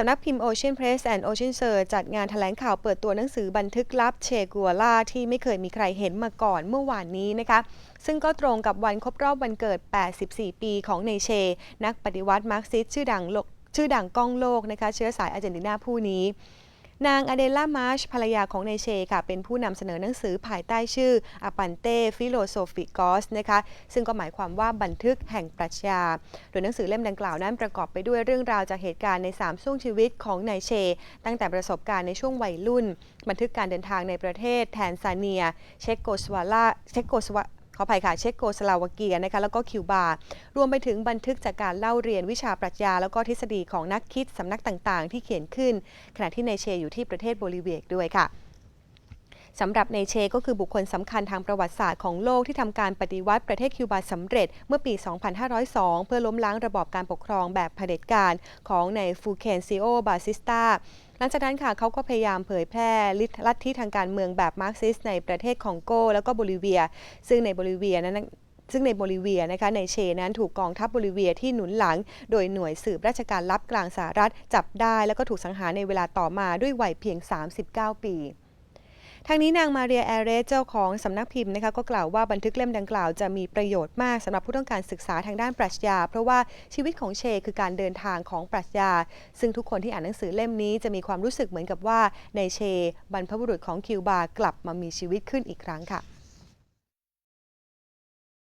สำนักพิมพ์ Ocean Press and Ocean Search จัดงานแถลงข่าวเปิดตัวหนังสือบันทึกลับเชกัวล่าที่ไม่เคยมีใครเห็นมาก่อนเมื่อวานนี้นะคะซึ่งก็ตรงกับวันครบรอบวันเกิด 84 ปีของเนเช นักปฏิวัติมาร์กซิสชื่อดังโลกชื่อดังก้องโลกนะคะเชื้อสายอาร์เจนตินาผู้นี้ นางอเดล่ามาร์ชภรรยาของเนเชค่ะ เป็นผู้นำเสนอหนังสือภายใต้ชื่ออปันเต้ฟิโลโซฟิกอสนะคะซึ่งก็หมายความว่าบันทึกแห่งปรัชญา โดยหนังสือเล่มดังกล่าวนั้นประกอบไปด้วยเรื่องราวจากเหตุการณ์ใน 3 ช่วงชีวิตของนายเช ตั้งแต่ประสบการณ์ในช่วงวัยรุ่น บันทึกการเดินทางในประเทศแทนซาเนีย เชโกสวาลาเชโกสวา ขออภัยค่ะเชโกสลาวาเกียนะคะแล้วก็คิวบา รวมไปถึงบันทึกจากการเล่าเรียนวิชาปรัชญา แล้วก็ทฤษฎีของนักคิดสำนักต่างๆ ที่เขียนขึ้น ขณะที่นายเชอยู่ที่ประเทศโบลิเวียด้วยค่ะสำหรับในเชก็คือบุคคลสำคัญทางประวัติศาสตร์ของโลกที่ทำการปฏิวัติประเทศคิวบาสำเร็จเมื่อปี 2502 เพื่อล้มล้างระบอบการปกครองแบบเผด็จการของในฟูเคนซิโอบาซิสตา หลังจากนั้นค่ะเขาก็พยายามเผยแพร่ลัทธิทางการเมืองแบบมาร์กซิสในประเทศคองโก แล้วก็โบลิเวีย ซึ่งในโบลิเวียนั้นซึ่งในโบลิเวียนะคะในเชนั้นถูกกองทัพโบลิเวียที่หนุนหลัง โดยหน่วยสืบราชการลับกลางสหรัฐจับได้ แล้วก็ถูกสังหารในเวลาต่อมาด้วยวัยเพียง 39 ปี ทางนี้นางมาเรียแอเรสเจ้าของสำนักพิมพ์นะคะก็กล่าวว่าบันทึกเล่มดังกล่าวจะมีประโยชน์มากสำหรับผู้ต้องการศึกษาทางด้านปรัชญา เพราะว่าชีวิตของเชคือการเดินทางของปรัชญา ซึ่งทุกคนที่อ่านหนังสือเล่มนี้จะมีความรู้สึกเหมือนกับว่าในเช บรรพบุรุษของคิวบากลับมามีชีวิตขึ้นอีกครั้งค่ะ